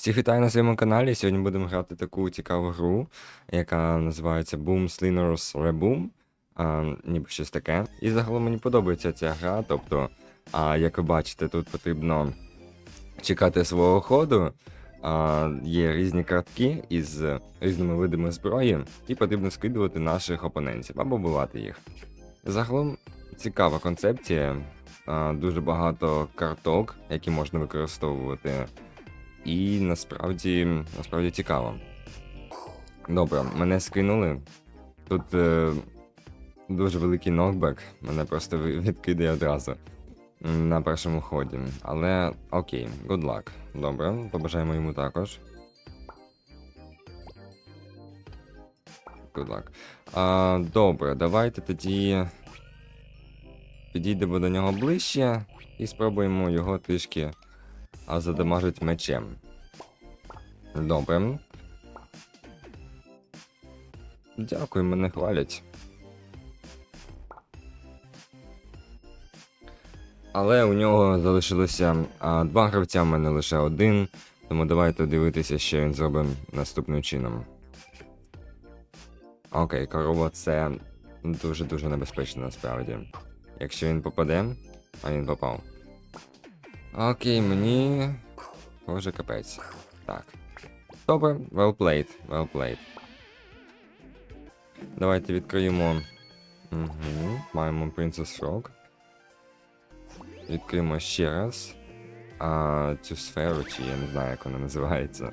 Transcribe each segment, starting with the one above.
Всіх вітаю на своєму каналі. Сьогодні будемо грати таку цікаву гру, яка називається Boom Slingers Reboom. А, ніби щось таке. І загалом мені подобається ця гра. Тобто, а, як ви бачите, тут потрібно чекати свого ходу. А, є різні картки із різними видами зброї, і потрібно скидувати наших опонентів або бувати їх. Загалом цікава концепція. А, дуже багато карток, які можна використовувати. І насправді, насправді цікаво. Добре, мене скинули. Тут е, дуже великий нокбек, мене просто відкидає одразу на першому ході. Але окей, good luck. Добре, побажаємо йому також. Good luck. А, добре, давайте тоді підійдемо до нього ближче і спробуємо його трішки а задамажить мечем. Добре. Дякую, мене хвалять. Але у нього залишилося а, два гравця, в мене лише один. Тому давайте дивитися, що він зробить наступним чином. Окей, корова це дуже-дуже небезпечно насправді. Якщо він попаде, а він попав. Окей, мені. Боже, капець. Так. Добре, well played, well played. Давайте відкриємо. Угу. Маємо Princess Frog. Відкриємо ще раз. А, цю сферу, чи я не знаю, як вона називається.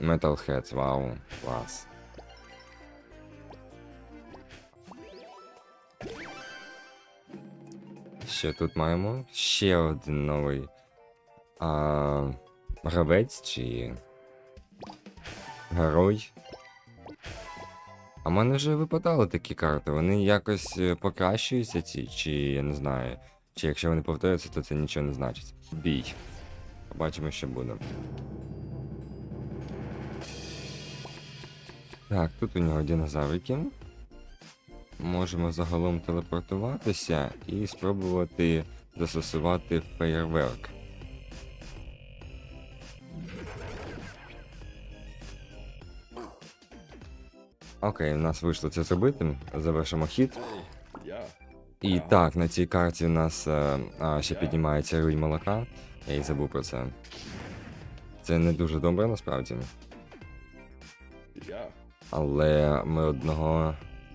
Metalhead, вау, клас. Що тут маємо? Ще один новий а, гравець чи герой. А в мене вже випадали такі карти. Вони якось е, покращуються ці, чи я не знаю. Чи якщо вони повторюються, то це нічого не значить. Бій. Побачимо, що буде. Так, тут у нього динозаврики. Можемо загалом телепортуватися і спробувати застосувати феєрверк. Окей, у нас вийшло це зробити. Завершимо хід. І так, на цій карті у нас е, а, ще піднімається руль молока. Я і забув про це. Це не дуже добре насправді. Але ми одного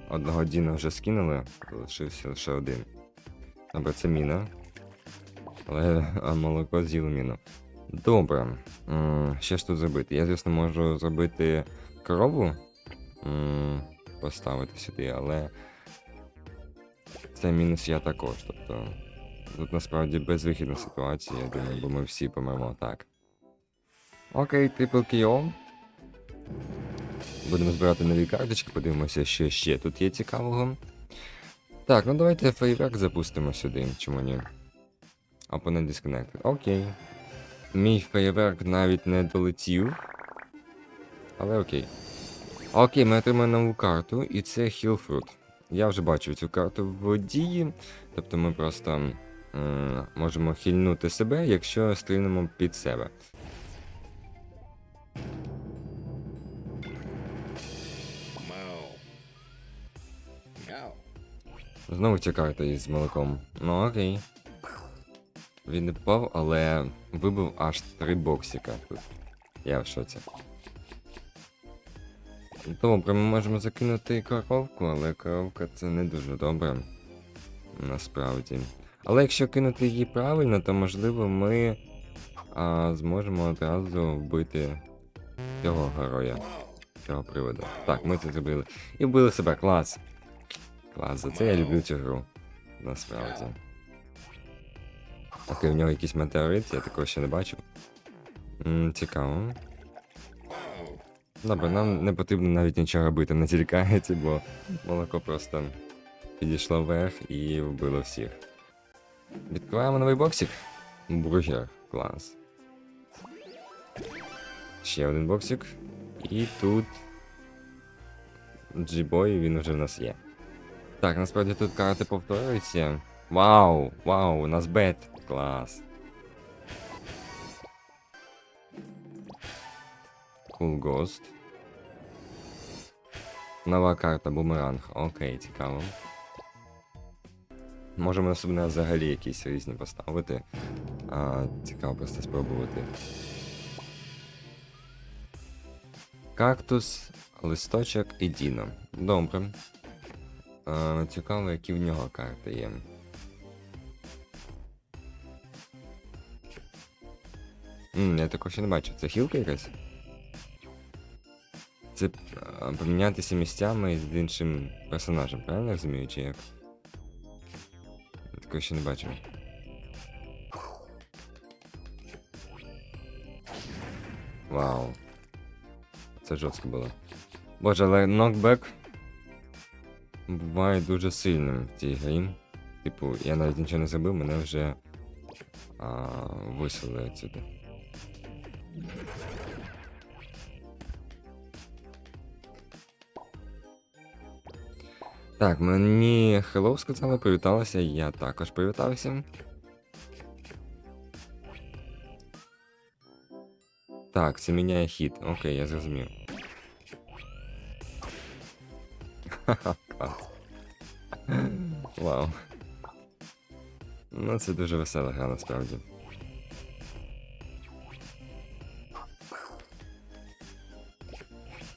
одного Діна вже скинули, залишився лише один. Добре, це міна. Але а, молоко з'їло міну. Добре. М, Що ж тут зробити? Я, звісно, можу зробити корову. Поставити сюди, але. Це мінус я також. Тобто. Тут насправді безвихідна ситуація, я думаю, бо ми всі помремо так. Окей, трипл KO. Будемо збирати нові карточки, подивимося, що ще тут є цікавого. Так, ну давайте фейверк запустимо сюди, чому ні. Опонент disconnected. Окей. Мій фейверк навіть не долетів. Але окей. Окей, ми отримаємо нову карту, і це Hillfruit. Я вже бачив цю карту в дії, тобто ми просто м, можемо хильнути себе, якщо стрінемо під себе. Знову карта із молоком. Ну окей. Він не попав, але вибив аж три боксика тут. Я в шоці. Добре, ми можемо закинути коровку, але коровка це не дуже добре. Насправді. Але якщо кинути її правильно, то можливо ми а, зможемо одразу вбити цього героя. Цього приводу. Так, ми це зробили. І вбили себе, клас. Клас, за це я люблю цю гру. Насправді. Окей, в нього якийсь метеорит, я такого ще не бачив. М, цікаво. Добре, нам не потрібно навіть нічого робити на цій бо молоко просто підійшло вверх і вбило всіх. Відкриваємо новий боксик. Бургер. Клас. Ще один боксик. І тут. Джібой, він вже в нас є. Так, насправді тут карти повторюються. Вау! Вау, у нас бет. Клас. Cool Ghost. Нова карта бумеранг. Окей, цікаво. Можемо наступне взагалі якісь різні поставити. А, цікаво просто спробувати. Кактус, листочок і Діно. Добре. А, цікаво, які в нього карти є. М, я такого ще не бачив. Це хілка якась? Це а, помінятися місцями з іншим персонажем, правильно розумію, чи як? Я такого ще не бачив. Вау. Це жорстко було. Боже, але нокбек буває дуже сильним в цій грі. Типу, я навіть нічого не зробив, мене вже а, виселили отсюди. Так, мені hello сказали, привіталися, я також привітався. Так, це міняє хід. Окей, я зрозумів. Ха-ха. Вау. Ну, це дуже весела гра насправді.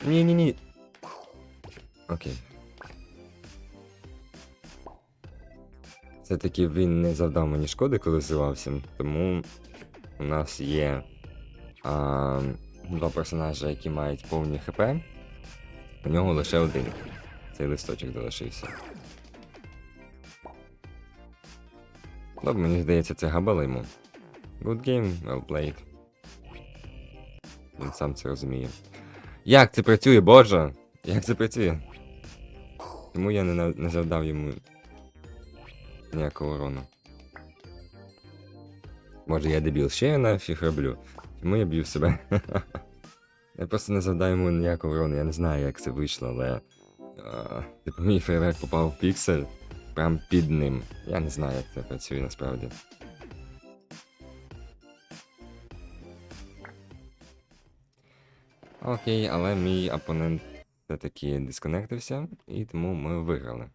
Ні-ні-ні. Окей. Все-таки він не завдав мені шкоди, коли зривався, тому у нас є а, два персонажі, які мають повні ХП. У нього лише один. Цей листочок залишився. Добре, мені здається, це габало йому. Good game, well played. Він сам це розуміє. Як це працює, боже? Як це працює? Тому я не, не завдав йому ніякого урону. Може я дебіл, ще я нафіг роблю. Чому я б'ю себе? я просто не завдаю йому ніякого урону, я не знаю, як це вийшло, але. Типу мій фейерверк попав в піксель прям під ним. Я не знаю, як це працює насправді. Окей, але мій опонент все-таки дисконектився, і тому ми виграли.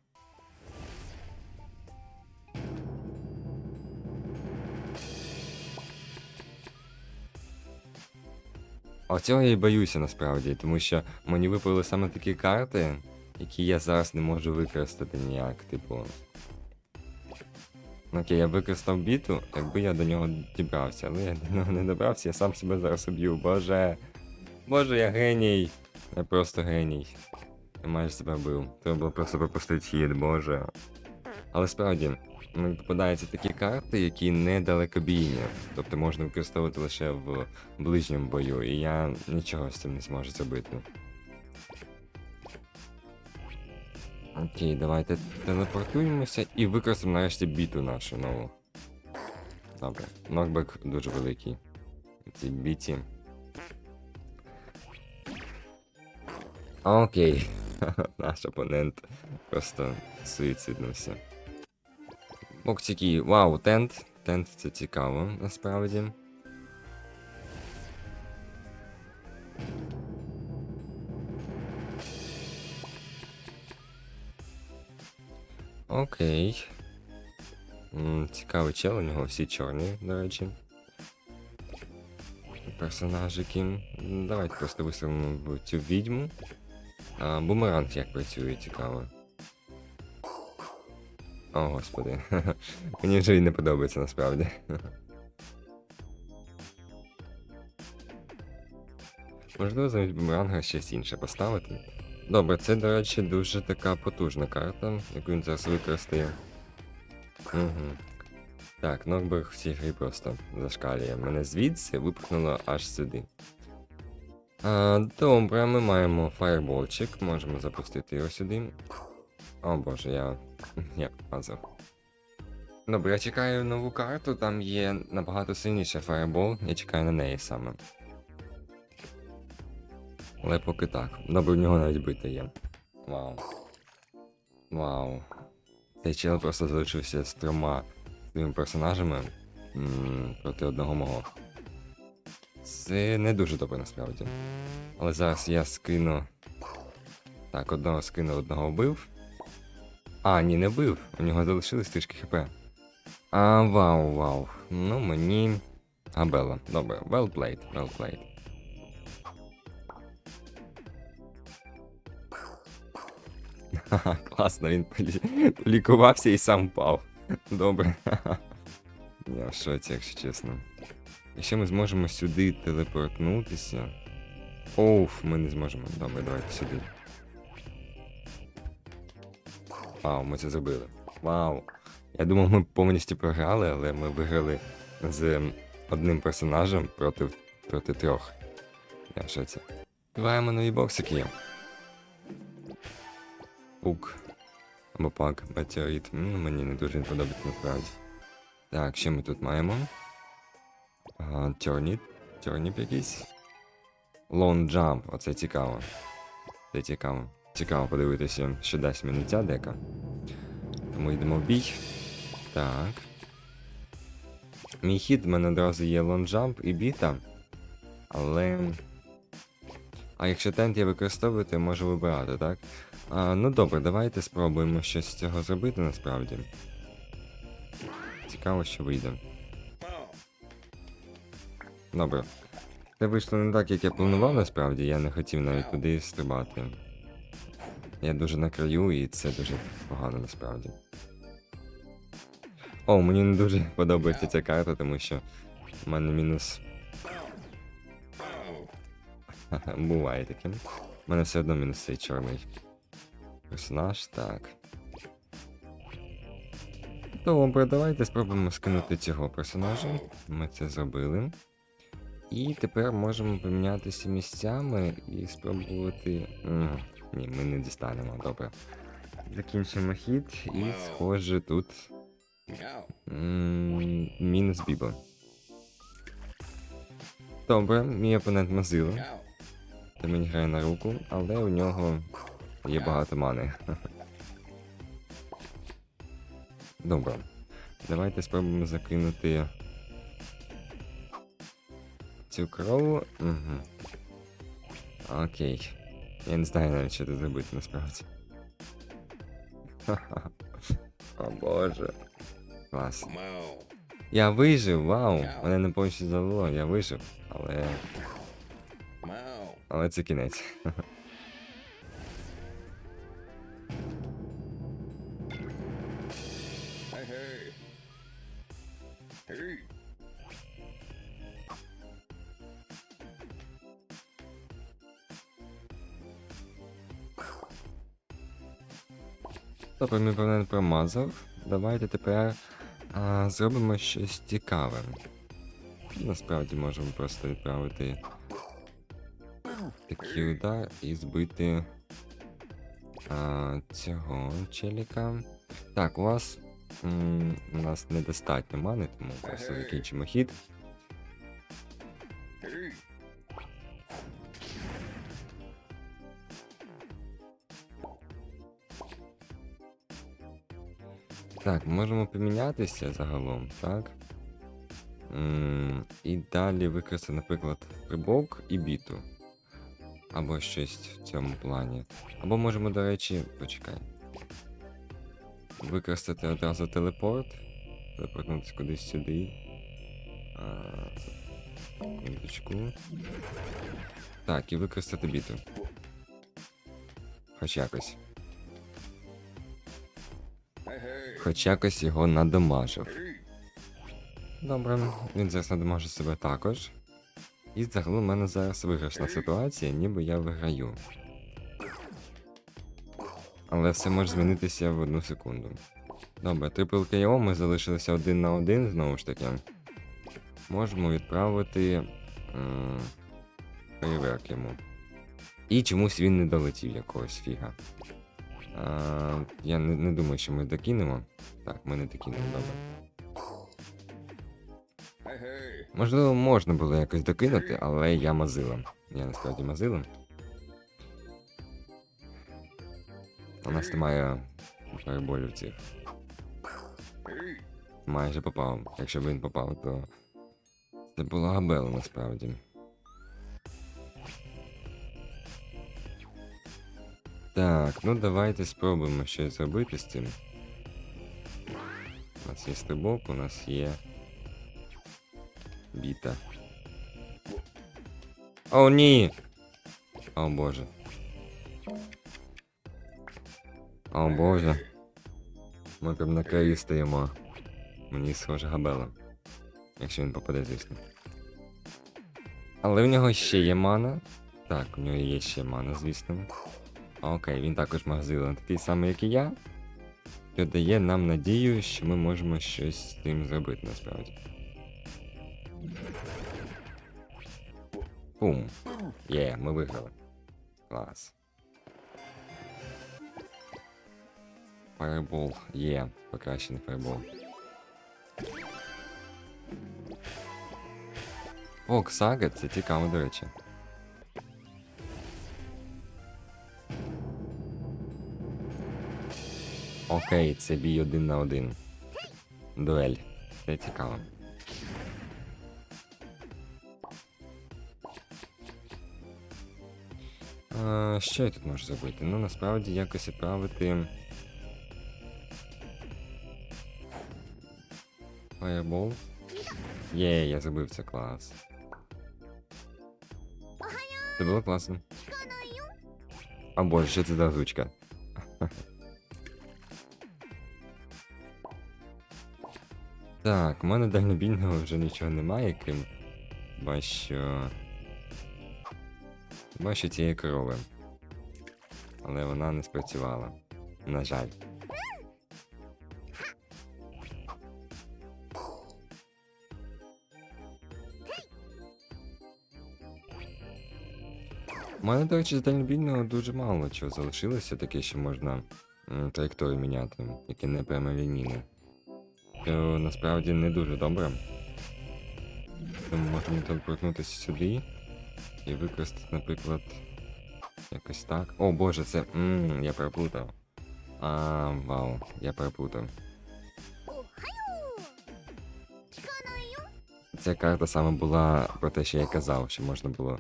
А цього я і боюся насправді, тому що мені випали саме такі карти, які я зараз не можу використати ніяк, типу. Ну, Окей, я використав біту, якби я до нього дібрався, але я до нього не добрався, я сам себе зараз уб'ю. Боже. Боже, я геній. Я просто геній. Я майже себе вбив. Треба було просто пропустити хід, боже. Але справді, мені попадаються такі карти, які не далекобійні. Тобто можна використовувати лише в ближньому бою, і я нічого з цим не зможу зробити. Окей, давайте телепортуємося і використаємо нарешті біту нашу нову. Добре, нокбек дуже великий. в Цій біті. Окей. Наш опонент просто суїциднувся. Боксики, вау, тент. Тент це цікаво, насправді. Окей. Цікавий чел, у нього всі чорні, до речі. Персонажики. Давайте просто виставимо в цю відьму. А, бумеранг як працює, цікаво. О, господи. Мені вже і не подобається насправді. Можливо, замість бумеранга щось інше поставити. Добре, це, до речі, дуже така потужна карта, яку він зараз використає. Угу. Так, Нокберг в цій грі просто зашкалює. Мене звідси випихнуло аж сюди. А, добре, ми маємо фаєрболчик, можемо запустити його сюди. О боже, я. я помазав. Добре, я чекаю нову карту, там є набагато сильніше фаєрбол, я чекаю на неї саме. Але поки так. Добре, в нього навіть бита є. Вау. Вау. Цей чел просто залишився з трьома своїми персонажами м, проти одного мого. Це не дуже добре насправді. Але зараз я скину. Так, одного скину, одного вбив. А, ні, не вбив. У нього залишилось трішки хп. А, вау, вау. Ну, мені. Абела. Добре, well played, well played. Ха-ха, класно, він полікувався і сам впав. Добре. Я в шоці, якщо чесно. Якщо ми зможемо сюди телепортнутися. Оуф, ми не зможемо. Добре, давайте сюди. Вау, ми це зробили. Вау. Я думав, ми повністю програли, але ми виграли з одним персонажем проти, проти трьох. Я в шоці. Відкриваємо нові боксики. Пук. Або пак, метеорит. Ну, мені не дуже подобається насправді. Так, що ми тут маємо? Ага, Тьорніт. Тьорніп якийсь. Лон джамп, оце цікаво. Це цікаво. Цікаво подивитися, що дасть мені ця дека. Тому йдемо в бій. Так. Мій хід в мене одразу є лонджамп і біта. Але. А якщо тент я використовую, то я можу вибирати, так? А, ну добре, давайте спробуємо щось з цього зробити насправді. Цікаво, що вийде. Добре. Це вийшло не так, як я планував насправді, я не хотів навіть туди стрибати. Я дуже на краю, і це дуже погано насправді. О, мені не дуже подобається ця карта, тому що в мене мінус. Буває таке. У мене все одно мінус цей чорний персонаж, так. Добре, давайте спробуємо скинути цього персонажа. Ми це зробили. І тепер можемо помінятися місцями і спробувати. Ні, ми не дістанемо, добре. Закінчимо хід і, схоже, тут. Мінус Бібо. Добре, мій опонент Мазило. Та мені грає на руку, але у нього є багато мани. Добре. Давайте спробуємо закинути цю корову. Угу. Окей. Я не знаю навіть, що тут зробити насправді. Ха-ха. О боже. Клас. Я вижив, вау! Мене не повністю завело, я вижив, але. Але це кінець. мій опонент промазав. Давайте тепер а, зробимо щось цікаве. Насправді можемо просто відправити такий удар і збити а, цього челіка. Так, у вас м, у нас недостатньо мани, тому просто закінчимо хід. Так, можемо помінятися загалом, так? І далі використати, наприклад, прибок і біту. Або щось в цьому плані. Або можемо, до речі, почекай. Використати одразу телепорт. Телепортнутися кудись сюди. А. Так, і використати біту. Хоч якось. Хоч якось його надамажив. Hey. Добре, він зараз надамажить себе також. І загалом у мене зараз виграшна ситуація, ніби я виграю. Але все може змінитися в одну секунду. Добре, трипл KO, ми залишилися один на один знову ж таки. Можемо відправити. Фейерверк йому. І чомусь він не долетів якогось фіга. А, я не, не думаю, що ми докинемо. Так, ми не докинемо, добре. Можливо, можна було якось докинути, але я мазилом. Я насправді мазилом. У нас немає фаерболів цих. Майже попав. Якщо б він попав, то це була габела насправді. Так, ну давайте спробуємо щось зробити з цим. У нас є стрибок, у нас є. Біта. О, ні! О боже. О боже. Ми прям на краї стоїмо. Мені схоже габела. Якщо він попаде, звісно. Але в нього ще є мана. Так, у нього є ще мана, звісно. Окей, він також магазин такий самий, як і я. Що дає нам надію, що ми можемо щось з цим зробити насправді. Бум. Є, ми виграли. Клас. Фаербол. Є, покращений фаербол. О, Ксага, це цікаво, до речі. Окей, це бій один на один. Дуель. Це цікаво. А, що я тут можу зробити? Ну, насправді якось відправити. Fireball. Є, я зробив це клас. Це було класно. О боже, що це за озвучка? Так, у мене дальнобійного вже нічого немає, крім хіба що. Цієї корови. Але вона не спрацювала. На жаль. У мене, до речі, з дальнобійного дуже мало чого залишилося, таке, що можна м, траєкторію міняти, яке не прямолінійне. Що насправді не дуже добре. Тому можемо телепортнутися сюди і використати, наприклад, якось так. О боже, це. Ммм, я переплутав. А, вау, я переплутав. Ця карта саме була про те, що я казав, що можна було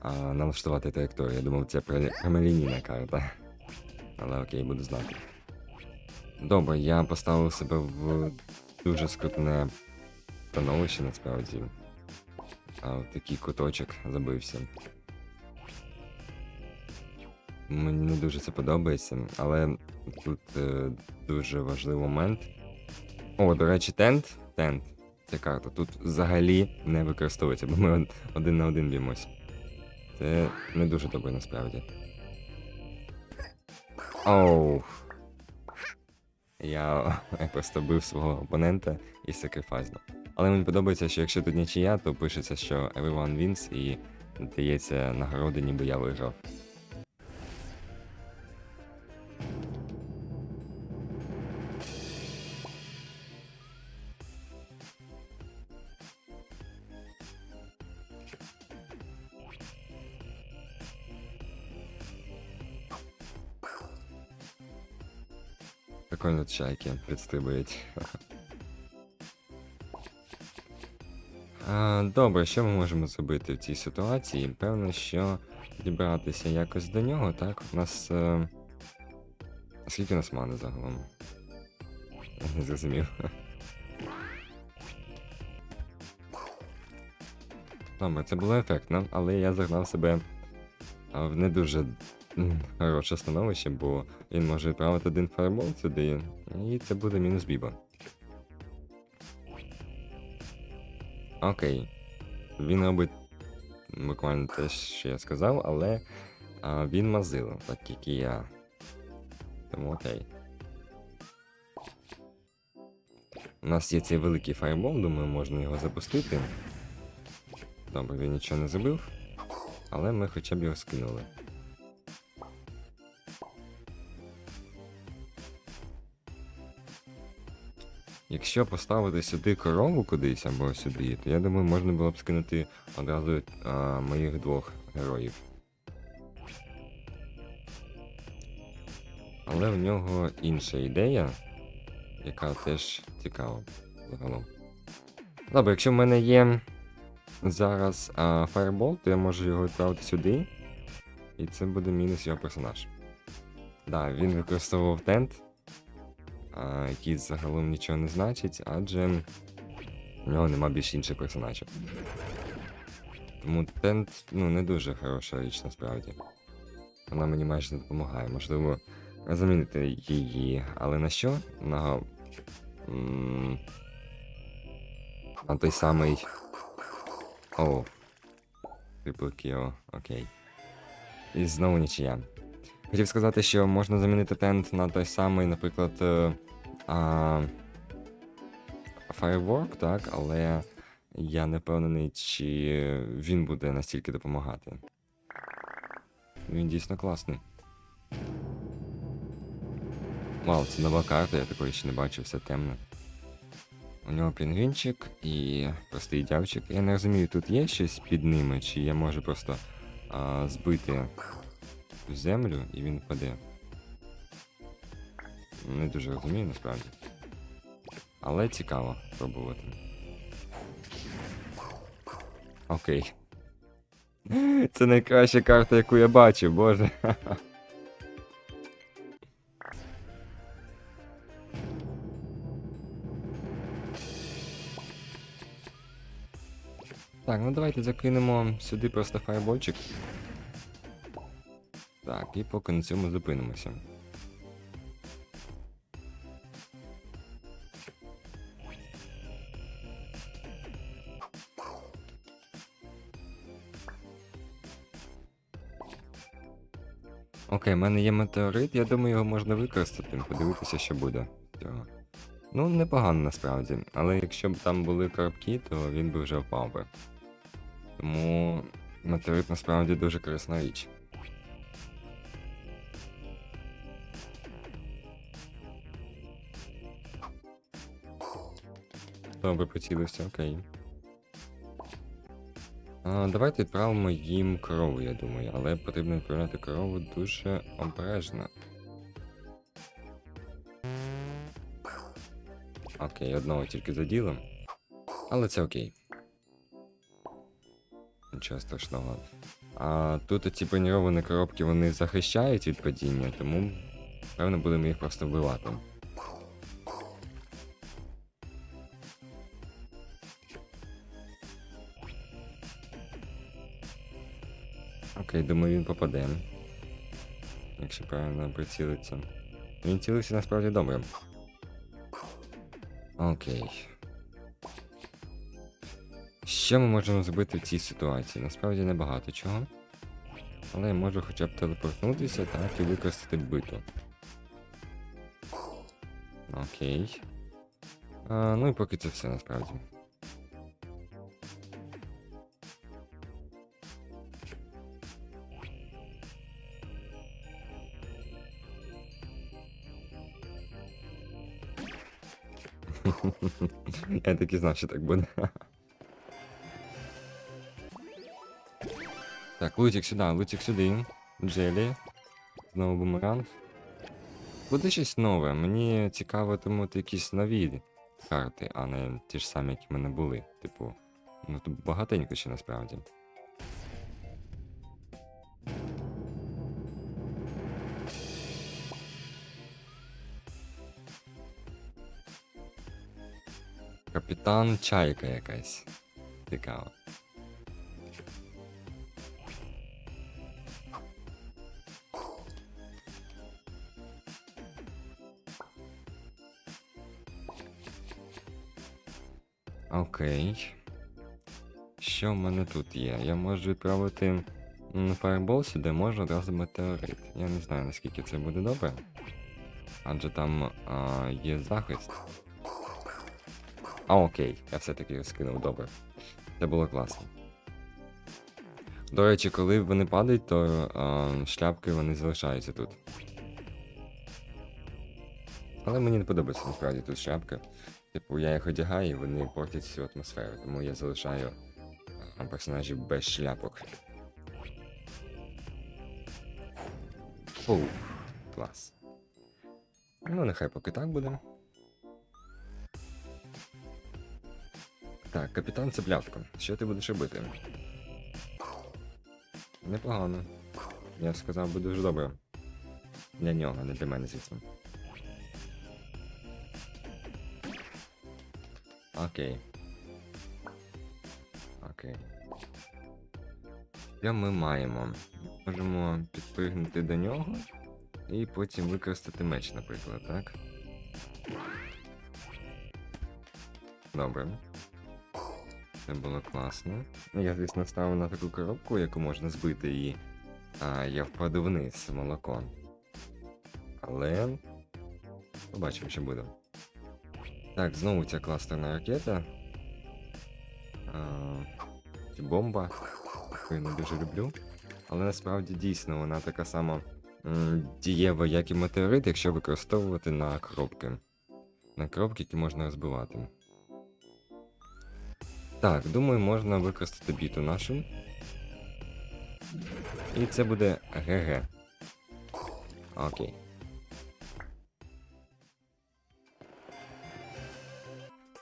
а, налаштувати траєкторію. Я думав, це пря- прямолінійна карта. Але окей, буду знати. Добре, я поставив себе в дуже скрутне становище насправді. А в такий куточок забився. Мені не дуже це подобається, але тут е, дуже важливий момент. О, до речі, тент. Тент. Ця карта тут взагалі не використовується, бо ми один на один б'ємося. Це не дуже добре насправді. Оу. Я, просто бив свого опонента і сакрифайзно. Але мені подобається, що якщо тут нічия, то пишеться, що everyone wins і дається нагороди, ніби я виграв. Чайки підстрибують. Добре, що ми можемо зробити в цій ситуації? Певно, що дібратися якось до нього, так? У нас. Е... Скільки у нас мани загалом? Не зрозумів. Добре, це було ефектно, але я загнав себе в не дуже хороше становище, бо він може відправити один фаербол сюди, і це буде мінус біба. Окей. Він робить буквально те, що я сказав, але а, він мазило, так як і я. Тому окей. У нас є цей великий фаербол, думаю, можна його запустити. Добре, він нічого не зробив, але ми хоча б його скинули. Якщо поставити сюди корову кудись або сюди, то я думаю, можна було б скинути одразу а, моїх двох героїв. Але в нього інша ідея, яка теж цікава загалом. Добре, якщо в мене є зараз а, Fireball, то я можу його відправити сюди, і це буде мінус його персонаж. Да, він використовував тент, який загалом нічого не значить, адже в нього нема більш інших персонажів. Тому тент ну, не дуже хороша річ насправді. Вона мені майже не допомагає. Можливо, замінити її. Але на що? На. На той самий. О. Triple kill, окей. І знову нічия. Хотів сказати, що можна замінити тент на той самий, наприклад. А, Firework, так, але я не впевнений, чи він буде настільки допомагати. Він дійсно класний. Вау, це нова карта, я такої ще не бачив, все темне. У нього пінгвінчик і простий дявчик. Я не розумію, тут є щось під ними, чи я можу просто а, збити в землю і він впаде. Не дуже розумію насправді. Але цікаво пробувати. Окей. Це найкраща карта, яку я бачив, боже. Так, ну давайте закинемо сюди просто фаербольчик. Так, і поки на цьому зупинимося. Окей, в мене є метеорит, я думаю, його можна використати, подивитися, що буде. цього. Ну, непогано насправді, але якщо б там були коробки, то він би вже впав би. Тому метеорит насправді дуже корисна річ. Добре, прицілився, окей. Давайте відправимо їм корову, я думаю, але потрібно відправляти корову дуже обережно. Окей, одного тільки заділим. Але це окей. Нічого страшного. А тут ці броніровані коробки вони захищають від падіння, тому певно будемо їх просто вбивати. Окей, думаю, він попаде. Якщо правильно прицілиться. Він цілився насправді добре. Окей. Що ми можемо зробити в цій ситуації? Насправді небагато чого. Але я можу хоча б телепортнутися так і використати биту. Окей. А, ну і поки це все насправді. Я так і знав, що так буде. Так, лутик сюди, лутик сюди. Джелі. Знову бумеранг. Буде щось нове. Мені цікаво отримати якісь нові карти, а не ті ж самі, які в мене були. Типу, ну тут багатенько ще насправді. Капітан Чайка якась. Цікаво. Окей. Що в мене тут є? Я можу відправити фаербол сюди, можу одразу метеорит. Я не знаю наскільки це буде добре. Адже там а, є захист. А окей, я все-таки скинув добре. Це було класно. До речі, коли вони падають, то а, шляпки вони залишаються тут. Але мені не подобається насправді тут шляпки. Типу, я їх одягаю і вони портять всю атмосферу, тому я залишаю персонажів без шляпок. Фу, клас. Ну, нехай поки так буде. Так, капітан Цеплявко, що ти будеш робити? Непогано. Я сказав би дуже добре. Для нього, не для мене, звісно. Окей. Окей. Що ми маємо? Можемо підпригнути до нього і потім використати меч, наприклад, так? Добре. Це було класно. Ну, Я, звісно, ставив на таку коробку, яку можна збити, і а, я впаду вниз з молоком. Але. Побачимо, що буде. Так, знову ця кластерна ракета. А, бомба, я не дуже люблю. Але насправді дійсно вона така сама дієва, як і метеорит, якщо використовувати на коробки. На коробки, які можна розбивати. Так, думаю, можна використати біту нашу. І це буде ГГ. Окей.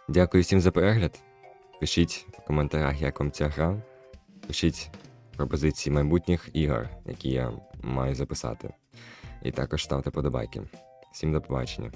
Дякую всім за перегляд. Пишіть в коментарях, як вам ця гра. Пишіть пропозиції майбутніх ігор, які я маю записати. І також ставте подобайки. Всім до побачення.